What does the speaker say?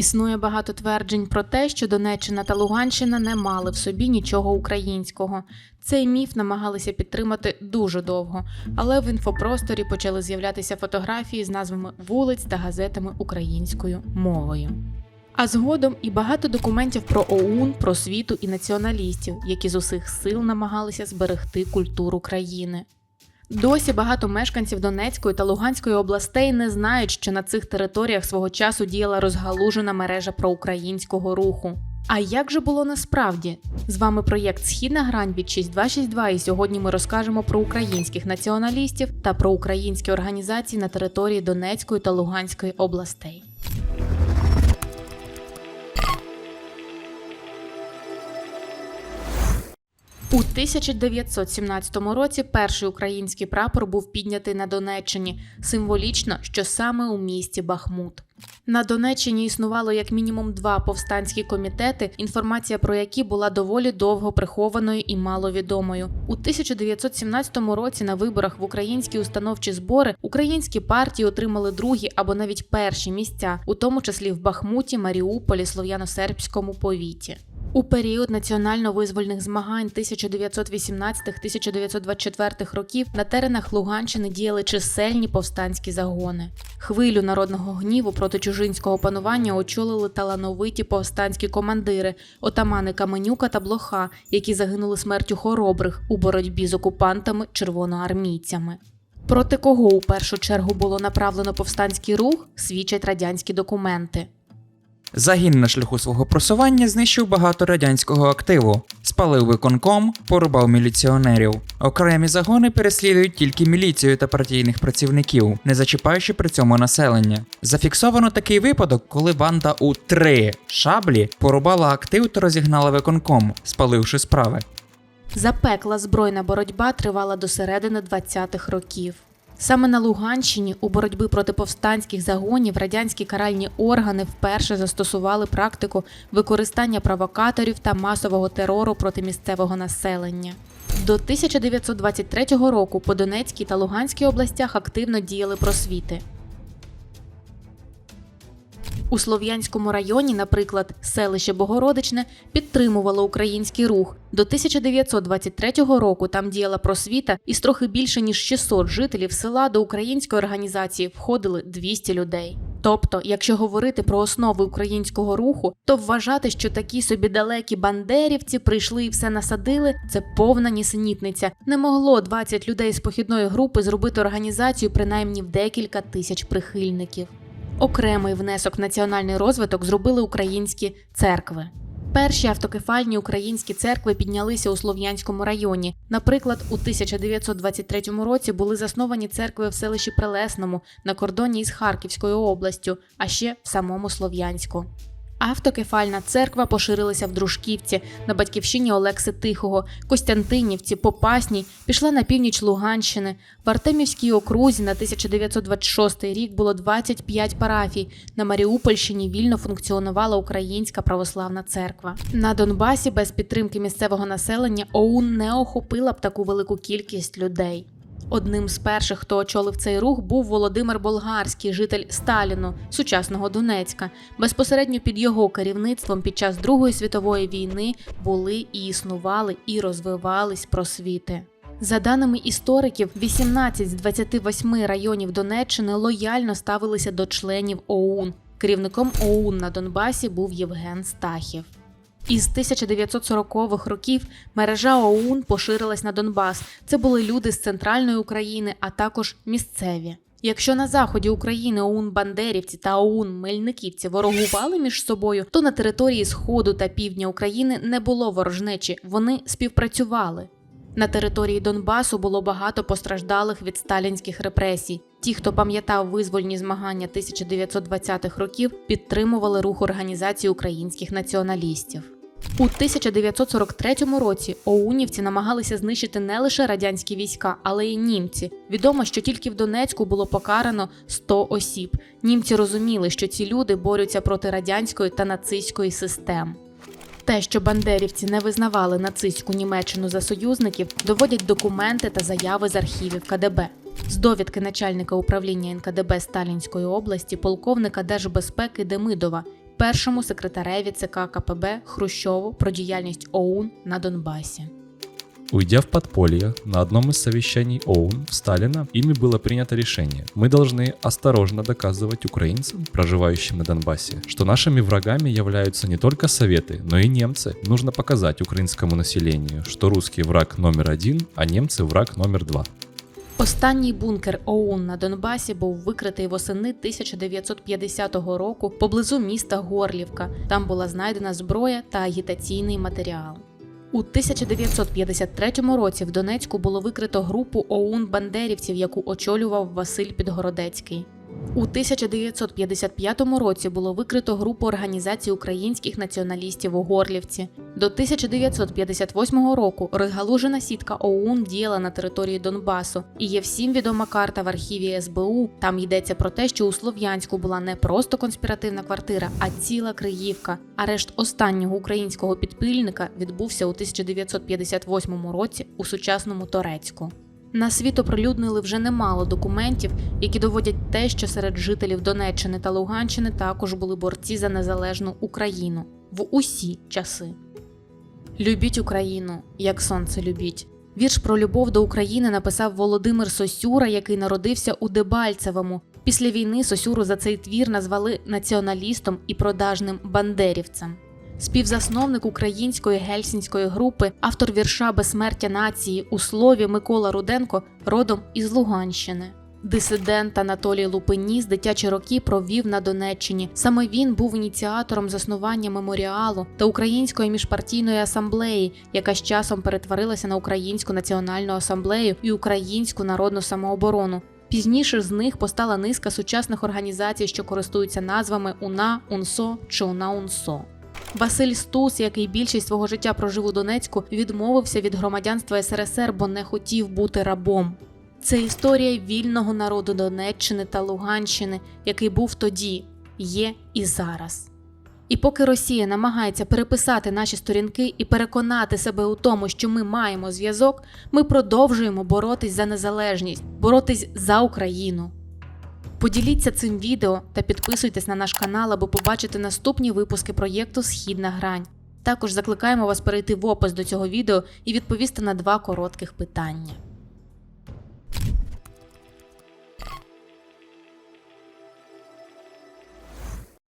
Існує багато тверджень про те, що Донеччина та Луганщина не мали в собі нічого українського. Цей міф намагалися підтримати дуже довго, але в інфопросторі почали з'являтися фотографії з назвами вулиць та газетами українською мовою. А згодом і багато документів про ОУН, просвіту і націоналістів, які з усіх сил намагалися зберегти культуру країни. Досі багато мешканців Донецької та Луганської областей не знають, що на цих територіях свого часу діяла розгалужена мережа проукраїнського руху. А як же було насправді? З вами проєкт Східна грань від 6262 і сьогодні ми розкажемо про українських націоналістів та про українські організації на території Донецької та Луганської областей. У 1917 році перший український прапор був піднятий на Донеччині, символічно, що саме у місті Бахмут. На Донеччині існувало як мінімум два повстанські комітети, інформація про які була доволі довго прихованою і маловідомою. У 1917 році на виборах в українські установчі збори українські партії отримали другі або навіть перші місця, у тому числі в Бахмуті, Маріуполі, Слов'яно-Сербському повіті. У період національно-визвольних змагань 1918-1924 років на теренах Луганщини діяли чисельні повстанські загони. Хвилю народного гніву проти чужинського панування очолили талановиті повстанські командири, отамани Каменюка та Блоха, які загинули смертю хоробрих у боротьбі з окупантами червоноармійцями. Проти кого у першу чергу було направлено повстанський рух, свідчать радянські документи. Загін на шляху свого просування знищив багато радянського активу, спалив виконком, порубав міліціонерів. Окремі загони переслідують тільки міліцію та партійних працівників, не зачіпаючи при цьому населення. Зафіксовано такий випадок, коли банда у три шаблі порубала актив та розігнала виконком, спаливши справи. Запекла збройна боротьба тривала до середини 20-х років. Саме на Луганщині у боротьбі проти повстанських загонів радянські каральні органи вперше застосували практику використання провокаторів та масового терору проти місцевого населення. До 1923 року по Донецькій та Луганській областях активно діяли просвіти. У Слов'янському районі, наприклад, селище Богородичне підтримувало український рух. До 1923 року там діяла просвіта, і з трохи більше ніж 600 жителів села до української організації входили 200 людей. Тобто, якщо говорити про основи українського руху, то вважати, що такі собі далекі бандерівці прийшли і все насадили, це повна нісенітниця. Не могло 20 людей з похідної групи зробити організацію принаймні в декілька тисяч прихильників. Окремий внесок національний розвиток зробили українські церкви. Перші автокефальні українські церкви піднялися у Слов'янському районі. Наприклад, у 1923 році були засновані церкви в селищі Прелесному на кордоні із Харківською областю, а ще в самому Слов'янську. Автокефальна церква поширилася в Дружківці, на батьківщині Олекси Тихого, Костянтинівці, Попасній, пішла на північ Луганщини. В Артемівській окрузі на 1926 рік було 25 парафій. На Маріупольщині вільно функціонувала Українська православна церква. На Донбасі без підтримки місцевого населення ОУН не охопила б таку велику кількість людей. Одним з перших, хто очолив цей рух, був Володимир Болгарський, житель Сталіну, сучасного Донецька. Безпосередньо під його керівництвом під час Другої світової війни були і існували, і розвивались просвіти. За даними істориків, 18 з 28 районів Донеччини лояльно ставилися до членів ОУН. Керівником ОУН на Донбасі був Євген Стахів. Із 1940-х років мережа ОУН поширилась на Донбас. Це були люди з центральної України, а також місцеві. Якщо на заході України ОУН Бандерівці та ОУН Мельниківці ворогували між собою, то на території Сходу та півдня України не було ворожнечі, вони співпрацювали. На території Донбасу було багато постраждалих від сталінських репресій. Ті, хто пам'ятав визвольні змагання 1920-х років, підтримували рух організації українських націоналістів. У 1943 році оунівці намагалися знищити не лише радянські війська, але й німці. Відомо, що тільки в Донецьку було покарано 100 осіб. Німці розуміли, що ці люди борються проти радянської та нацистської систем. Те, що бандерівці не визнавали нацистську Німеччину за союзників, доводять документи та заяви з архівів КДБ. З довідки начальника управління НКДБ Сталінської області, полковника Держбезпеки Демидова. першому секретареві ЦК КПБ Хрущову про діяльність ОУН на Донбасі. Уйдя в подполье, на одном из совещаний ОУН в Сталина ими было принято решение. Мы должны осторожно доказывать украинцам, проживающим на Донбассе, что нашими врагами являются не только Советы, но и немцы. Нужно показать украинскому населению, что русский враг номер один, а немцы враг номер два. Останній бункер ОУН на Донбасі був викритий восени 1950 року поблизу міста Горлівка. Там була знайдена зброя та агітаційний матеріал. У 1953 році в Донецьку було викрито групу ОУН бандерівців, яку очолював Василь Підгородецький. У 1955 році було викрито групу організацій українських націоналістів у Горлівці. До 1958 року розгалужена сітка ОУН діяла на території Донбасу, і є всім відома карта в архіві СБУ. Там йдеться про те, що у Слов'янську була не просто конспіративна квартира, а ціла Криївка. Арешт останнього українського підпільника відбувся у 1958 році у сучасному Торецьку. На світ оприлюднили вже немало документів, які доводять те, що серед жителів Донеччини та Луганщини також були борці за незалежну Україну в усі часи. Любіть Україну, як сонце любіть. Вірш про любов до України написав Володимир Сосюра, який народився у Дебальцевому. Після війни Сосюру за цей твір назвали націоналістом і продажним бандерівцем. Співзасновник української гельсінської групи, автор вірша Безсмертя нації у слові Микола Руденко родом із Луганщини. Дисидент Анатолій Лупиніс дитячі роки провів на Донеччині. Саме він був ініціатором заснування меморіалу та Української міжпартійної асамблеї, яка з часом перетворилася на Українську національну асамблею і Українську народну самооборону. Пізніше з них постала низка сучасних організацій, що користуються назвами УНА, УНСО чи УНА-УНСО. Василь Стус, який більшість свого життя прожив у Донецьку, відмовився від громадянства СРСР, бо не хотів бути рабом. Це історія вільного народу Донеччини та Луганщини, який був тоді, є і зараз. І поки Росія намагається переписати наші сторінки і переконати себе у тому, що ми маємо зв'язок, ми продовжуємо боротись за незалежність, боротись за Україну. Поділіться цим відео та підписуйтесь на наш канал, аби побачити наступні випуски проєкту Східна грань. Також закликаємо вас перейти в опис до цього відео і відповісти на два коротких питання.